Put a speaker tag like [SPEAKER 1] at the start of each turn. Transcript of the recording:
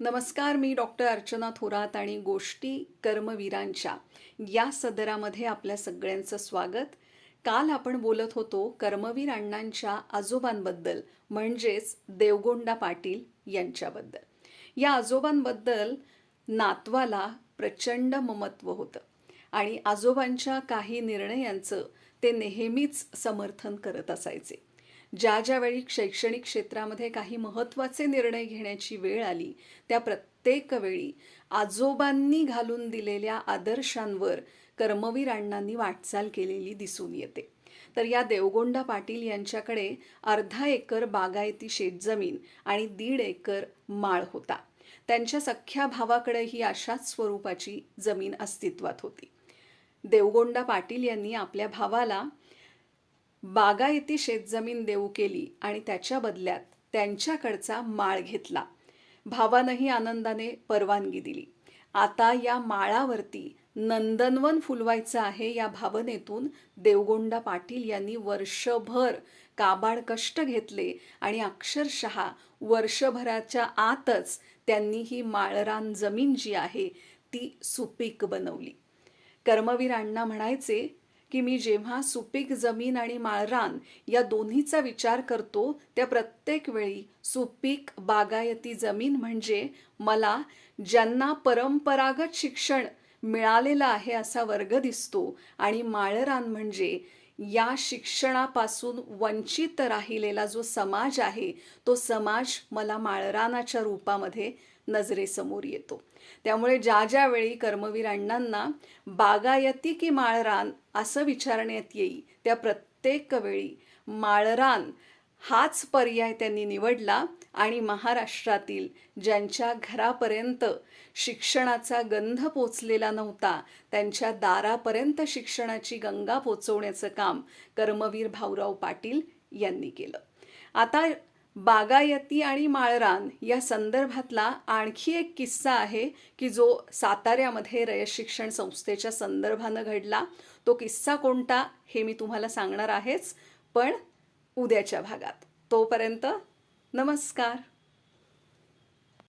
[SPEAKER 1] नमस्कार मी डॉक्टर अर्चना थोरात आणि गोष्टी कर्मवीरांच्या या सदरामध्ये आपल्या सगळ्यांचं स्वागत. काल आपण बोलत होतो कर्मवीर अण्णांच्या आजोबांबद्दल म्हणजेच देवगोंडा पाटील यांच्याबद्दल. या आजोबांबद्दल नातवाला प्रचंड ममत्व होतं आणि आजोबांच्या काही निर्णयांचं ते नेहमीच समर्थन करत असायचे. ज्या ज्यावेळी शैक्षणिक क्षेत्रामध्ये काही महत्त्वाचे निर्णय घेण्याची वेळ आली त्या प्रत्येक वेळी आजोबांनी घालून दिलेल्या आदर्शांवर कर्मवीर अण्णांनी वाटचाल केलेली दिसून येते. तर या देवगोंडा पाटील यांच्याकडे अर्धा एकर बागायती शेतजमीन आणि दीड एकर माळ होता. त्यांच्या सख्ख्या भावाकडे ही अशाच स्वरूपाची जमीन अस्तित्वात होती. देवगोंडा पाटील यांनी आपल्या भावाला बागायती शेतजमीन देऊ केली आणि त्याच्या बदल्यात त्यांच्याकडचा माळ घेतला. भावानंही आनंदाने परवानगी दिली. आता या माळावरती नंदनवन फुलवायचं आहे या भावनेतून देवगोंडा पाटील यांनी वर्षभर काबाड कष्ट घेतले आणि अक्षरशः वर्षभराच्या आतच त्यांनी ही माळरान जमीन जी आहे ती सुपीक बनवली. कर्मवीर अण्णा म्हणायचे की मी जेव्हा सुपीक जमीन आणि माळरान या दोन्हीचा विचार करतो त्या प्रत्येक वेळी सुपीक बागायती जमीन म्हणजे मला ज्यांना परंपरागत शिक्षण मिळालेलं आहे असा वर्ग दिसतो आणि माळरान म्हणजे या शिक्षणापासून वंचित राहिलेला जो समाज आहे तो समाज मला माळरानाच्या रूपामध्ये नजरेसमोर येतो. त्यामुळे ज्या ज्या वेळी कर्मवीर अण्णांना बागायती की माळरान असं विचारण्यात येई त्या प्रत्येक वेळी माळरान हाच पर्याय त्यांनी निवडला आणि महाराष्ट्रातील ज्यांच्या घरापर्यंत शिक्षणाचा गंध पोचलेला नव्हता त्यांच्या दारापर्यंत शिक्षणाची गंगा पोचवण्याचं काम कर्मवीर भाऊराव पाटील यांनी केलं. आता बागायती आणि माळरान या संदर्भातला आणखी एक किस्सा आहे की जो साताऱ्यामध्ये रयत शिक्षण संस्थेच्या संदर्भानं घडला. तो किस्सा कोणता हे मी तुम्हाला सांगणार आहेच पण उद्याच्या भागात. तोपर्यंत नमस्कार.